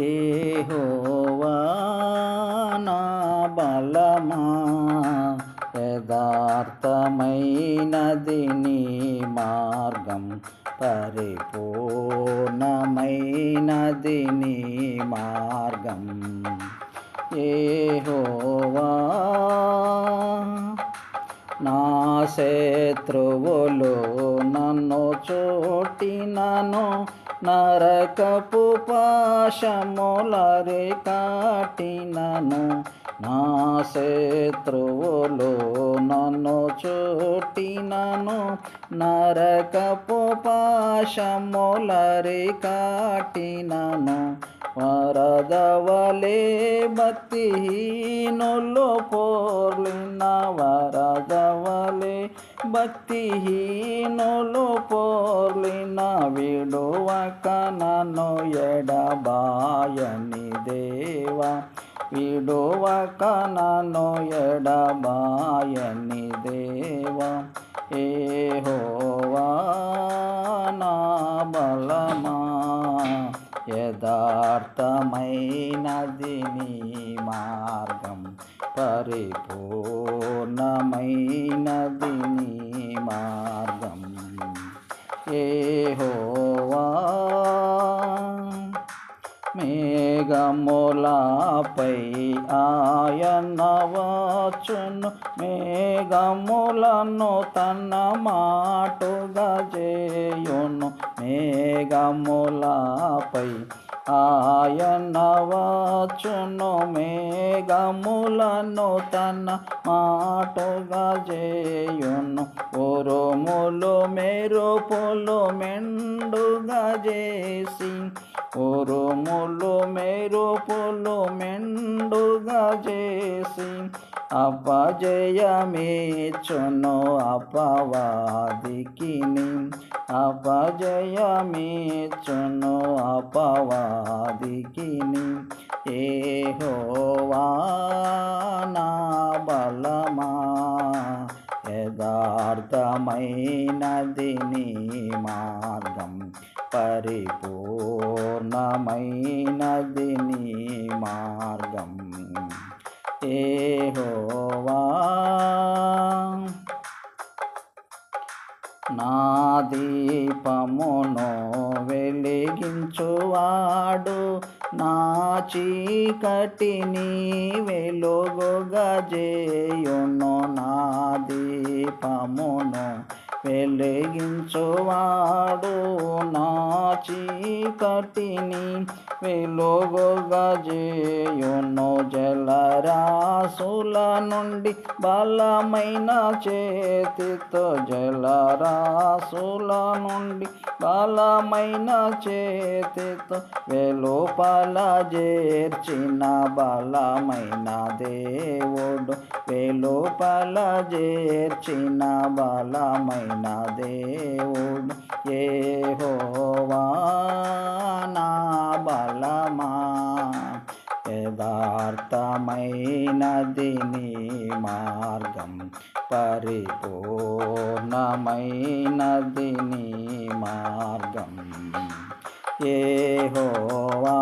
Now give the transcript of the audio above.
ఏహోవా నా బలమా? యథార్థమైనది నీ మార్గం పరిపూర్ణమైనది నీ మార్గం. ఏహోవా నా శత్రువులు చోటినను నరకపు పాశములరి కాటినను. నా శత్రువులు నన్ను చుట్టినను. నరకపు పాశములరి కాటినను. వరదవలే భక్తిహీనులు పోర్లిన భక్తిహీనులు పోర్లిన విడువక నన్ను ఎడబాయని దేవా విడువక నన్ను ఎడబాయని దేవా. ఏహోవా నా బలమా యథార్థమైనది నీ మార్గం పరిపూర్ణమైనది మార్గం ఏహోవా మేఘములపై ఆయన వచ్చును మేఘములను తన మాటుగా చేయును. మేఘములపై ఆయన వచ్చును మేఘములను తన మాటుగా చేయును ఉరుములు మెరుపులు మెండుగా చేసి ఉరుములు మెరుపులు మెండుగా చేసి అపజయమేచ్చును అపవాదికిని. అపజయమేచ్చును అపవాదికిని. ఏ నా బలమా యథార్థమైనది నీ మార్గం పరిపూర్ణమైనది నీ మార్గం. ఏహోవా. నా దీపమును వెలిగించువాడు నా చీకటిని వెలుగుగా చేయును నా దీపమును వెలిగించువాడు నా చీకటిని వెలుగుగజేయును జలరాసుల నుండి బలమైన చేతితో జలరాసుల నుండి బలమైన చేతితో వెలుపల చేర్చిన బలమైన దేవుడు. వెలుపల చేర్చిన బలమైన దేవుడు ఏహోవా నా బలమా యథార్థమైనది నీ మార్గం పరిపూర్ణమైనది నీ మార్గం ఏహోవా